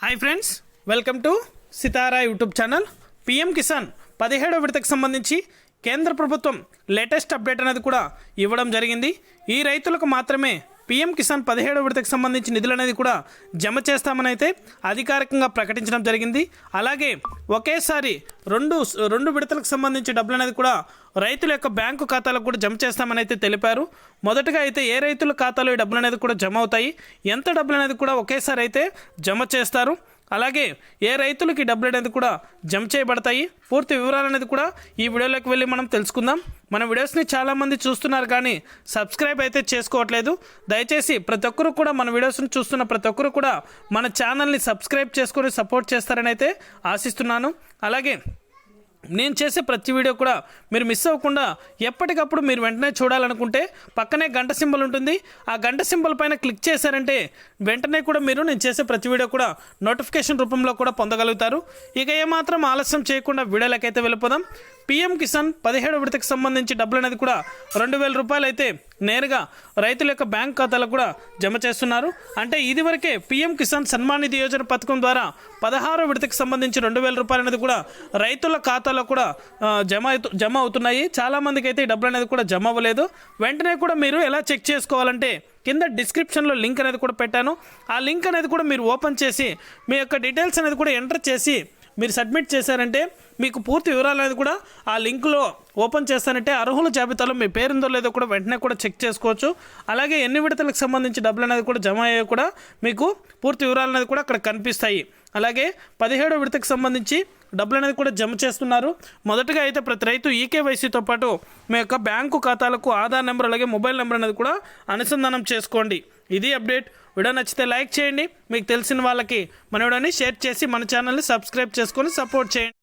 Hi friends welcome to Sitara YouTube channel PM Kisan పదిహేడవ విడతకు సంబంధించి కేంద్ర ప్రభుత్వం లేటెస్ట్ అప్డేట్ అనేది కూడా ఇవ్వడం జరిగింది. ఈ రైతులకు మాత్రమే పీఎం కిసాన్ పదిహేడవ విడతకు సంబంధించి నిధులు అనేది కూడా జమ చేస్తామని అయితే అధికారికంగా ప్రకటించడం జరిగింది. అలాగే ఒకేసారి రెండు రెండు విడతలకు సంబంధించి డబ్బులు అనేది కూడా రైతుల యొక్క బ్యాంకు ఖాతాలకు కూడా జమ చేస్తామని అయితే తెలిపారు. మొదటగా అయితే ఏ రైతుల ఖాతాలో ఈ డబ్బులు అనేది కూడా జమ అవుతాయి? ఎంత డబ్బులు అనేది కూడా ఒకేసారి అయితే జమ చేస్తారు? అలాగే ఏ రైతులకి డబ్బులు అనేది కూడా జమ చేయబడతాయి? పూర్తి వివరాలు అనేది కూడా ఈ వీడియోలోకి వెళ్ళి మనం తెలుసుకుందాం. మన వీడియోస్ని చాలామంది చూస్తున్నారు కానీ సబ్స్క్రైబ్ అయితే చేసుకోవట్లేదు. దయచేసి ప్రతి ఒక్కరు కూడా మన వీడియోస్ని చూస్తున్న ప్రతి ఒక్కరు కూడా మన ఛానల్ని సబ్స్క్రైబ్ చేసుకొని సపోర్ట్ చేస్తారని అయితే ఆశిస్తున్నాను. అలాగే నేను చేసే ప్రతి వీడియో కూడా మీరు మిస్ అవ్వకుండా ఎప్పటికప్పుడు మీరు వెంటనే చూడాలనుకుంటే పక్కనే గంట సింబల్ ఉంటుంది. ఆ గంట సింబల్ పైన క్లిక్ చేశారంటే వెంటనే కూడా మీరు నేను చేసే ప్రతి వీడియో కూడా నోటిఫికేషన్ రూపంలో కూడా పొందగలుగుతారు. ఇక ఏమాత్రం ఆలస్యం చేయకుండా వీడియోలకైతే వెళ్ళిపోదాం. పిఎం కిసాన్ పదిహేడు విడతకు సంబంధించి డబ్బులు అనేది కూడా రెండు వేల రూపాయలు అయితే నేరుగా రైతుల యొక్క బ్యాంక్ ఖాతాలకు కూడా జమ చేస్తున్నారు. అంటే ఇదివరకే పిఎం కిసాన్ సన్మాన్ నిధి యోజన పథకం ద్వారా పదహారో విడతకు సంబంధించి రెండు వేల రూపాయలు అనేది కూడా రైతుల ఖాతాలో కూడా జమ జమ అవుతున్నాయి. చాలామందికి అయితే ఈ డబ్బులు అనేది కూడా జమ అవ్వలేదు. వెంటనే కూడా మీరు ఎలా చెక్ చేసుకోవాలంటే కింద డిస్క్రిప్షన్లో లింక్ అనేది కూడా పెట్టాను. ఆ లింక్ అనేది కూడా మీరు ఓపెన్ చేసి మీ యొక్క డీటెయిల్స్ అనేది కూడా ఎంటర్ చేసి మీరు సబ్మిట్ చేశారంటే మీకు పూర్తి వివరాలు అనేది కూడా ఆ లింక్లో ఓపెన్ చేస్తానంటే అర్హుల జాబితాలో మీ పేరుందో లేదో కూడా వెంటనే కూడా చెక్ చేసుకోవచ్చు. అలాగే ఎన్ని విడతలకు సంబంధించి డబ్బులు అనేది కూడా జమ అయ్యే కూడా మీకు పూర్తి వివరాలు అనేది కూడా అక్కడ కనిపిస్తాయి. అలాగే పదిహేడో విడతకు సంబంధించి డబ్బులు అనేది కూడా జమ చేస్తున్నారు. మొదటగా అయితే ప్రతి రైతు ఈకేవైసీతో పాటు మీ యొక్క బ్యాంకు ఖాతాలకు ఆధార్ నెంబర్ అలాగే మొబైల్ నెంబర్ అనేది కూడా అనుసంధానం చేసుకోండి. ఇది అప్డేట్. వీడియో నచ్చితే లైక్ చేయండి. మీకు తెలిసిన వాళ్ళకి మన వీడియోని షేర్ చేసి మన ఛానల్ని సబ్స్క్రైబ్ చేసుకొని సపోర్ట్ చేయండి.